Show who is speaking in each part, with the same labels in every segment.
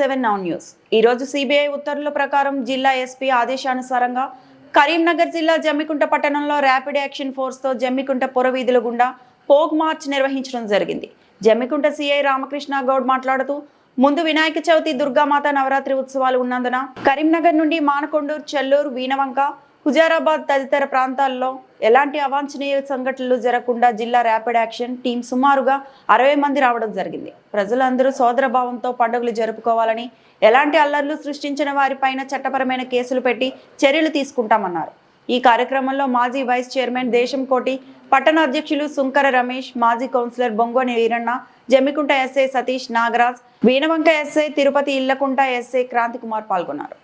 Speaker 1: Seven now news. ఈరోజు CBI ఉత్తర్వుల ప్రకారం జిల్లా ఎస్పీ ఆదేశానుసారంగా కరీంనగర్ జిల్లా జమ్మికుంట పట్టణంలో ర్యాపిడ్ యాక్షన్ ఫోర్స్తో జమ్మికుంట జమ్మికుంట పురవీధుల గుండా పోగ్ మార్చ్ నిర్వహించడం జరిగింది. జమ్మికుంట సిఐ రామకృష్ణ గౌడ్ మాట్లాడుతూ ముందు వినాయక చవితి దుర్గామాత నవరాత్రి ఉత్సవాలు ఉన్నందున కరీంనగర్ నుండి మానకొండూరు చెల్లూరు వీణవంక హుజారాబాద్ తదితర ప్రాంతాల్లో ఎలాంటి అవాంఛనీయ సంఘటనలు జరగకుండా జిల్లా ర్యాపిడ్ యాక్షన్ టీం సుమారుగా అరవై మంది రావడం జరిగింది. ప్రజలందరూ సోదర భావంతో పండుగలు జరుపుకోవాలని ఎలాంటి అల్లర్లు సృష్టించిన వారిపైన చట్టపరమైన కేసులు పెట్టి చర్యలు తీసుకుంటామన్నారు. ఈ కార్యక్రమంలో మాజీ వైస్ చైర్మన్ దేశం కోటి పట్టణ అధ్యక్షులు సుంకర రమేష్ మాజీ councillor Bongoni Veeranna Jammikunta SI Satish Nagaraj Veenavanka SI Tirupati Illakunta SI Kranti Kumar పాల్గొన్నారు.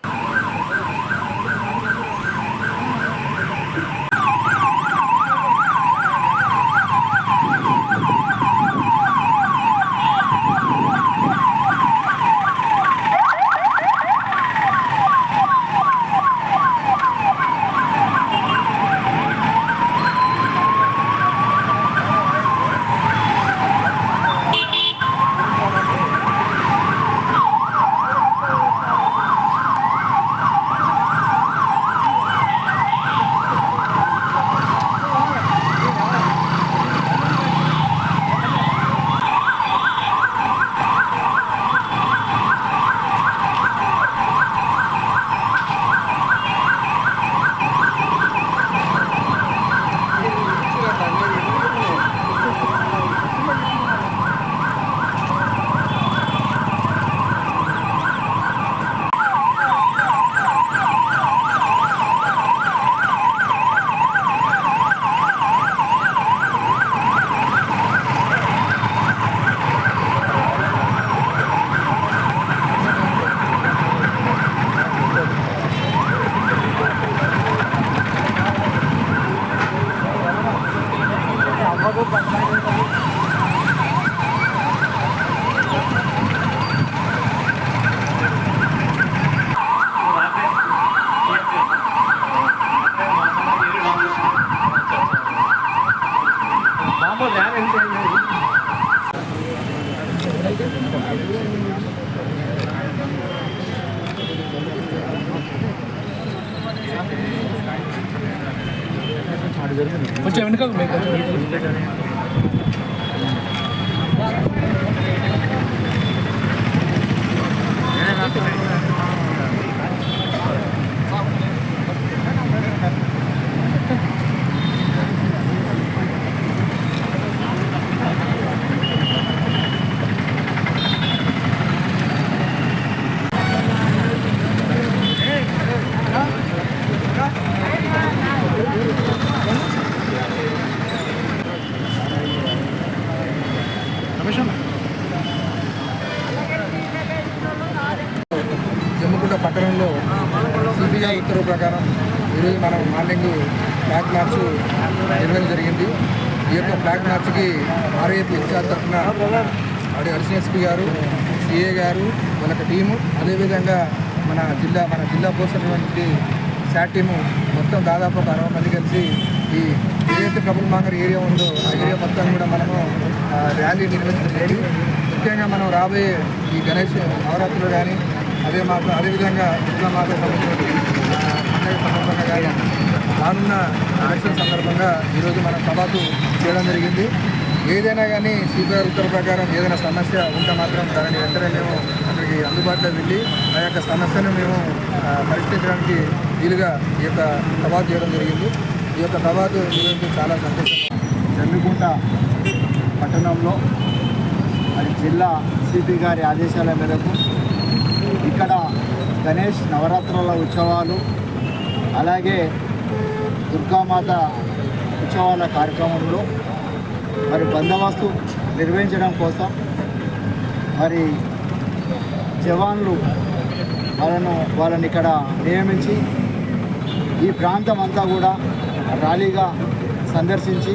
Speaker 2: కొంచెం వెనుక మీకు
Speaker 3: పట్టణంలో సిబిఐ ఉత్తర్వు ప్రకారం ఈరోజు మనం మార్నింగ్ ఫ్లాగ్ మార్చ్ నిర్వహణ జరిగింది. ఈ యొక్క ఫ్లాగ్ మార్చ్కి ఆర్ఏపీ ఇన్ఛార్జ్ తరఫున అడి అడిషనల్ గారు సిఏ గారు వాళ్ళ టీము అదేవిధంగా మన జిల్లా మన జిల్లా పోసినటువంటి శాట్ టీము మొత్తం దాదాపు ఒక అరవై మంది కలిసి ఈ ఏదైతే ట్రబుల్ మాంగర్ ఏరియా ఉందో ఆ ఏరియా మొత్తం కూడా మనము ర్యాలీ నిర్వహించడం ముఖ్యంగా మనం రాబోయే ఈ గణేష్ నవరాత్రులు కానీ అదే మాత్రం అదేవిధంగా దుర్గా మాత సంబంధించిన సందర్భంగా కానీ రానున్న ఎలక్షన్ సందర్భంగా ఈరోజు మనం కబాతు చేయడం జరిగింది. ఏదైనా కానీ సిపిఐ ఉత్తర్వు ప్రకారం ఏదైనా సమస్య ఉంటే మాత్రం దానిని వెంటనే మేము అక్కడికి అందుబాటులో వెళ్ళి ఆ యొక్క సమస్యను మేము పరిష్కరించడానికి వీలుగా ఈ యొక్క కబాతు చేయడం జరిగింది. ఈ యొక్క కబాతు ఈరోజు చాలా సంతోషం
Speaker 4: జమ్మికుంట పట్టణంలో అది జిల్లా సిపి గారి ఆదేశాల మేరకు ఇక్కడ గణేష్ నవరాత్రుల ఉత్సవాలు అలాగే దుర్గామాత ఉత్సవాల కార్యక్రమంలో మరి బందోబస్తు నిర్వహించడం కోసం మరి జవాన్లు వాళ్ళను వాళ్ళని ఇక్కడ నియమించి ఈ ప్రాంతం అంతా కూడా ర్యాలీగా సందర్శించి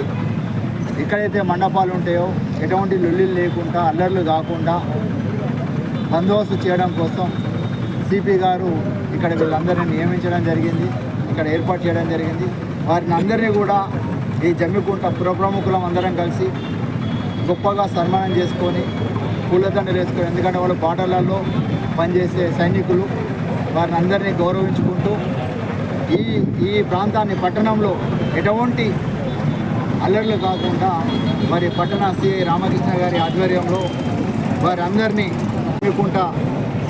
Speaker 4: ఎక్కడైతే మండపాలు ఉంటాయో ఎటువంటి లొల్లిలు లేకుండా అల్లర్లు కాకుండా బందోబస్తు చేయడం కోసం సిపి గారు ఇక్కడ వీళ్ళందరినీ నియమించడం జరిగింది. ఇక్కడ ఏర్పాటు చేయడం జరిగింది. వారిని అందరినీ కూడా ఈ జమ్మికుంట పురప్రముఖులం అందరం కలిసి గొప్పగా సన్మానం చేసుకొని పూలదండలు వేసుకొని ఎందుకంటే వాళ్ళు పాటలలో పనిచేసే సైనికులు. వారిని అందరినీ గౌరవించుకుంటూ ఈ ఈ ప్రాంతాన్ని పట్టణంలో ఎటువంటి అల్లర్లు కాకుండా మరి పట్టణ సిఐ రామకృష్ణ గారి ఆధ్వర్యంలో వారందరినీ అందరినీ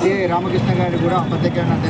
Speaker 4: సిఐ రామకృష్ణ గారిని కూడా ప్రత్యేకంగా